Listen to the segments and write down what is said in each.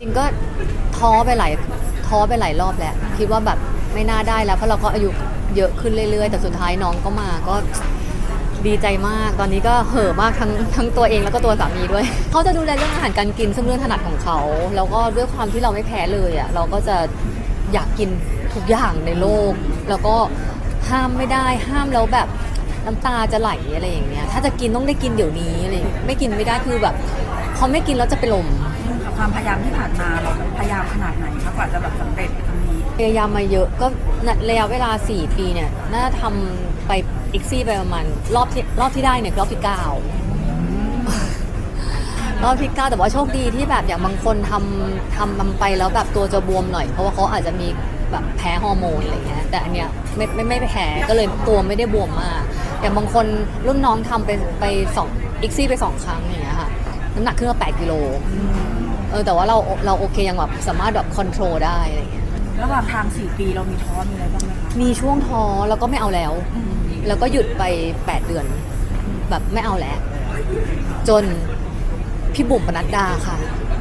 จริงก็ท้อไปหลายท้อไปหลายรอบแหละคิดว่าแบบไม่น่าได้แล้วเพราะเราก็อายุเยอะขึ้นเรื่อยๆ แต่สุดท้ายน้องก็มาก็ดีใจมาก ตอนนี้ก็เห่อมากทั้งทั้งตัวเองแล้วก็ตัวสามีด้วย เขาจะดูแลเรื่องอาหารการกินซึ่งเรื่องถนัดของเขา แล้วก็ด้วยความที่เราไม่แพ้เลยอะเราก็จะอยากกินทุกอย่างในโลก แล้วก็ห้ามไม่ได้ห้ามแล้วแบบน้ำตาจะไหลอะไรอย่างเงี้ยถ้าจะกินต้องได้กินเดี๋ยวนี้อะไรไม่กินไม่ได้คือแบบพอไม่กินแล้วจะเป็นลม ความพยายามที่ผ่านมาเราพยายามขนาดไหนคะกว่าจะแบบสำเร็จครั้งนี้พยายามมาเยอะก็ระยะเวลา 4 ปีเนี่ยน่าจะทำไปอีกซี่ไปประมาณรอบที่รอบที่ได้เนี่ยคือรอบที่9รอบที่9แต่ว่าโชคดีที่แบบอย่างบางคนทำทำมันไปแล้วแบบตัวจะบวมหน่อย เพราะว่าเขาอาจจะมีแบบแพ้ฮอร์โมนอะไรเงี้ยแต่อันเนี้ยไม่ไม่ไม่แพ้ก็เลยตัวไม่ได้บวมมากอย่างบางคนรุ่นน้องทำไปไปสองอีกซี่ไปสองครั้งอย่างเงี้ยค่ะน้ำหนักขึ้นมา8กิโล เออแต่ว่าเราเราโอเคยังแบบสามารถแบบคอนโทรลได้อะไรเงี้ยระหว่างทาง 4 ปีเรามีท้อมีอะไรบ้างไหมคะมีช่วงท้อแล้วก็ไม่เอาแล้ว แล้วก็หยุดไป 8 เดือน แบบไม่เอาแล้ว จนพี่บุ๋มปนัดดาค่ะ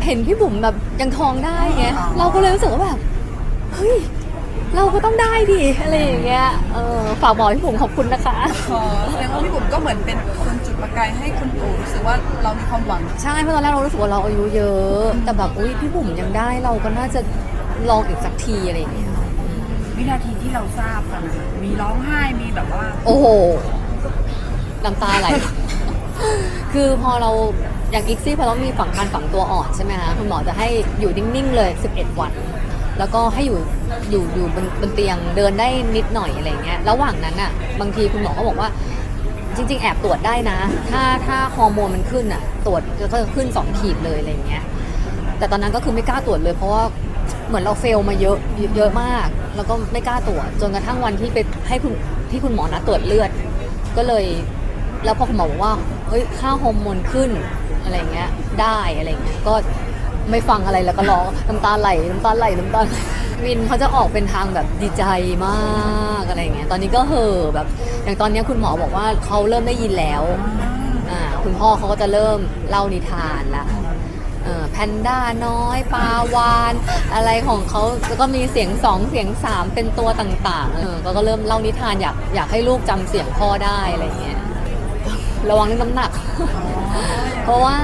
เห็นพี่บุ๋มแบบยังท้องได้ไงเราก็เลยรู้สึกว่าแบบเฮ้ย เราก็ต้องได้ดิอะไรอย่างเงี้ยเออฝากบอกพี่บุ๋มขอบคุณนะคะ ขอแสดงว่าพี่บุ๋มก็เหมือนเป็นคนจุดประกายให้คุณปู่รู้สึกว่าเรามีความหวัง ใช่เพราะตอนแรกเรารู้สึกว่าเราอายุเยอะ แต่แบบอุ้ยพี่บุ๋มยังได้เราก็น่าจะลองอีกสักทีอะไรอย่างเงี้ยวินาทีที่เราทราบกันนะคะมีร้องไห้มีแบบว่า โอ้โหน้ำตาไหล คือพอเราอย่างอีกซี่พอเรามีฝังการฝังตัวอ่อนใช่ไหมคะคุณหมอจะให้อยู่นิ่งๆเลย 11 วัน แล้วก็ให้อยู่อยู่อยู่บนบนเตียงเดินได้นิดหน่อยอะไรเงี้ยระหว่างนั้นอะบางทีคุณหมอก็บอกว่าจริง ๆ แอบตรวจได้นะ ถ้าถ้าฮอร์โมนมันขึ้นอะ ตรวจก็จะขึ้น 2 ขีดเลยอะไรเงี้ยแต่ตอนนั้นก็คือไม่กล้าตรวจเลยเพราะว่าเหมือนเราเฟลมาเยอะเยอะมาก แล้วก็ไม่กล้าตรวจจนกระทั่งวันที่ไปให้คุณที่คุณหมอนัดตรวจเลือด ก็เลย แล้วพอคุณหมอบอกว่าเฮ้ยค่าฮอร์โมนขึ้นอะไรเงี้ยได้อะไรเงี้ยก็ ไม่ฟังอะไรแล้วก็ร้องน้ำตาไหลน้ำตาไหลน้ำตาไหลวินเขาจะออกเป็นทางแบบดีใจมากอะไรอย่างเงี้ยตอนนี้ก็เห่อแบบ อย่างตอนนี้คุณหมอบอกว่าเขาเริ่มได้ยินแล้วอ่าคุณพ่อเขาก็จะเริ่มเล่านิทานละแพนด้าน้อยปลาวาน อะไรของเขาแล้วก็มีเสียงสองเสียงสามเป็นตัวต่างๆเออก็ก็เริ่มเล่านิทานอยากอยากให้ลูกจำเสียงพ่อได้อะไรเงี้ยระวังเรื่องน้ำหนัก เพราะว่า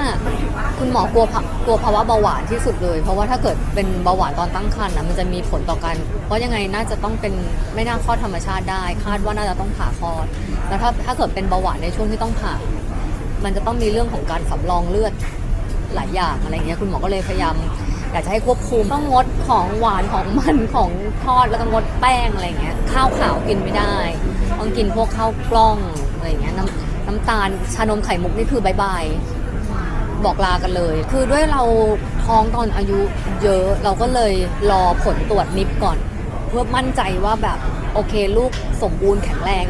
คุณหมอกลัวภะกลัวภาวะเบาหวานที่สุดเลย เพราะว่าถ้าเกิดเป็นเบาหวานตอนตั้งครรภ์นะมันจะมีผลต่อกันเพราะยังไงน่าจะต้องเป็นไม่น่าคลอดธรรมชาติได้ คาดว่าน่าจะต้องผ่าคลอดแล้วถ้าถ้าเกิดเป็นเบาหวานในช่วงที่ต้องผ่า มันจะต้องมีเรื่องของการสำรองเลือดหลายอย่างอะไรเงี้ยคุณหมอก็เลยพยายามอยากจะให้ควบคุมต้องงดของหวานของมันของทอดแล้วก็งดแป้งอะไรเงี้ยข้าวขาวกินไม่ได้ต้องกินพวกข้าวกล้องอะไรเงี้ยน้ำน้ำตาลชานมไข่มุกนี่คือบายบาย บอกลากันเลย คือด้วยเราท้องตอนอายุเยอะเราก็เลยรอผลตรวจนิปก่อน เพื่อมั่นใจว่าแบบโอเคลูกสมบูรณ์แข็งแรง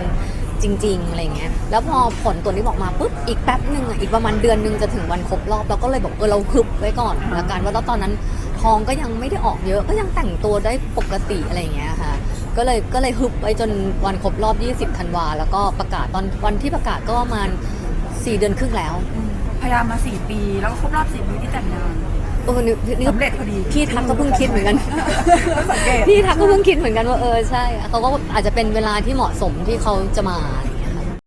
จริงๆอะไรเงี้ย แล้วพอผลตัวนี้บอกมาปุ๊บ อีกแป๊บหนึ่งอะ อีกประมาณเดือนหนึงจะถึงวันครบรอบ เราก็เลยบอกเออเราคึบไว้ก่อนละกันว่าแล้วตอนนั้นท้องก็ยังไม่ได้ออกเยอะ ก็ยังแต่งตัวได้ปกติอะไรเงี้ยค่ะ ก็เลยก็เลยฮึบไว้จนวันครบรอบ 20 ธันวา แล้วก็ประกาศตอนวันที่ประกาศก็ประมาณ 4 เดือนครึ่งแล้ว พยายามมา4ปี แล้วก็ครบรอบ4ปีที่แต่งงาน เออนี่นี่สำเร็จพอดีพี่ทักก็เพิ่งคิดเหมือนกันสังเกต พี่ทักก็เพิ่งคิดเหมือนกันว่าเออใช่เขาก็อาจจะเป็นเวลาที่เหมาะสมที่เขาจะมาอะไร